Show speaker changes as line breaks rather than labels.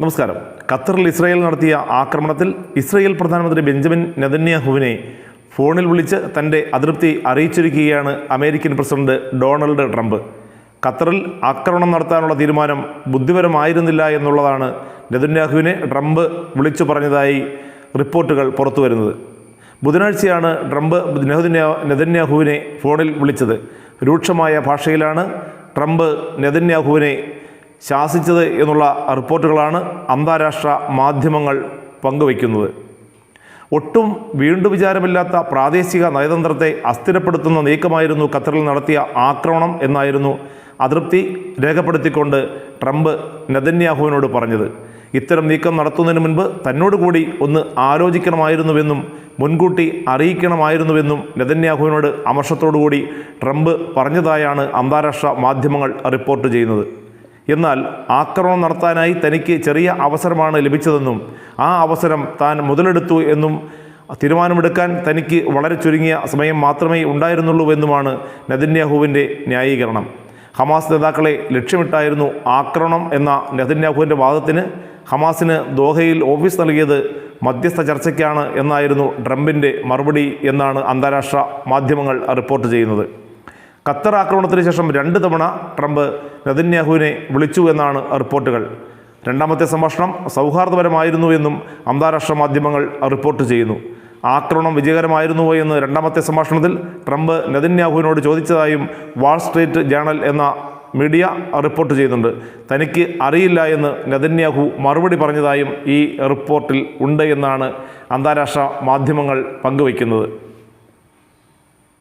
നമസ്കാരം. ഖത്തറിൽ ഇസ്രായേൽ നടത്തിയ ആക്രമണത്തിൽ ഇസ്രായേൽ പ്രധാനമന്ത്രി ബെഞ്ചമിൻ നെതന്യാഹുവിനെ ഫോണിൽ വിളിച്ച് തന്റെ അതൃപ്തി അറിയിച്ചിരിക്കുകയാണ് അമേരിക്കൻ പ്രസിഡന്റ് ഡൊണാൾഡ് ട്രംപ്. ഖത്തറിൽ ആക്രമണം നടത്താനുള്ള തീരുമാനം ബുദ്ധിപരമായിരുന്നില്ല എന്നുള്ളതാണ് നെതന്യാഹുവിനെ ട്രംപ് വിളിച്ചു പറഞ്ഞതായി റിപ്പോർട്ടുകൾ പുറത്തു വരുന്നത്. ബുധനാഴ്ചയാണ് ട്രംപ് നെതന്യാഹുവിനെ ഫോണിൽ വിളിച്ചത്. രൂക്ഷമായ ഭാഷയിലാണ് ട്രംപ് നെതന്യാഹുവിനെ ശാസിച്ചത് എന്നുള്ള റിപ്പോർട്ടുകളാണ് അന്താരാഷ്ട്ര മാധ്യമങ്ങൾ പങ്കുവയ്ക്കുന്നത്. ഒട്ടും വീണ്ടു വിചാരമില്ലാത്ത പ്രാദേശിക നയതന്ത്രത്തെ അസ്ഥിരപ്പെടുത്തുന്ന നീക്കമായിരുന്നു ഖത്തറിൽ നടത്തിയ ആക്രമണം എന്നായിരുന്നു അതൃപ്തി രേഖപ്പെടുത്തിക്കൊണ്ട് ട്രംപ് നെതന്യാഹുവിനോട് പറഞ്ഞത്. ഇത്തരം നീക്കം നടത്തുന്നതിന് മുൻപ് തന്നോട് കൂടി ഒന്ന് ആലോചിക്കണമായിരുന്നുവെന്നും മുൻകൂട്ടി അറിയിക്കണമായിരുന്നുവെന്നും നെതന്യാഹുവിനോട് അമർഷത്തോടുകൂടി ട്രംപ് പറഞ്ഞതായാണ് അന്താരാഷ്ട്ര മാധ്യമങ്ങൾ റിപ്പോർട്ട് ചെയ്യുന്നത്. എന്നാൽ ആക്രമണം നടത്താനായി തനിക്ക് ചെറിയ അവസരമാണ് ലഭിച്ചതെന്നും ആ അവസരം താൻ മുതലെടുത്തു എന്നും തീരുമാനമെടുക്കാൻ തനിക്ക് വളരെ ചുരുങ്ങിയ സമയം മാത്രമേ ഉണ്ടായിരുന്നുള്ളൂ എന്നുമാണ് നെതന്യാഹുവിന്റെ ന്യായീകരണം. ഹമാസ് നേതാക്കളെ ലക്ഷ്യമിട്ടായിരുന്നു ആക്രമണം എന്ന നെതന്യാഹുവിന്റെ വാദത്തിന് ഹമാസിന് ദോഹയിൽ ഓഫീസ് നൽകിയത് മധ്യസ്ഥ ചർച്ചയ്ക്കാണ് എന്നായിരുന്നു ട്രംപിന്റെ മറുപടി എന്നാണ് അന്താരാഷ്ട്ര മാധ്യമങ്ങൾ റിപ്പോർട്ട് ചെയ്യുന്നത്. ഖത്തർ ആക്രമണത്തിന് ശേഷം രണ്ട് തവണ ട്രംപ് നെതന്യാഹുവിനെ വിളിച്ചു എന്നാണ് റിപ്പോർട്ടുകൾ. രണ്ടാമത്തെ സംഭാഷണം സൗഹാർദ്ദപരമായിരുന്നു എന്നും അന്താരാഷ്ട്ര മാധ്യമങ്ങൾ റിപ്പോർട്ട് ചെയ്യുന്നു. ആക്രമണം വിജയകരമായിരുന്നുവോ എന്ന് രണ്ടാമത്തെ സംഭാഷണത്തിൽ ട്രംപ് നെതന്യാഹുവിനോട് ചോദിച്ചതായും വാൾസ്ട്രീറ്റ് ജേണൽ എന്ന മീഡിയ റിപ്പോർട്ട് ചെയ്യുന്നുണ്ട്. തനിക്ക് അറിയില്ല എന്ന് നെതന്യാഹു മറുപടി പറഞ്ഞതായും ഈ റിപ്പോർട്ടിൽ ഉണ്ട് എന്നാണ് അന്താരാഷ്ട്ര മാധ്യമങ്ങൾ പങ്കുവയ്ക്കുന്നത്.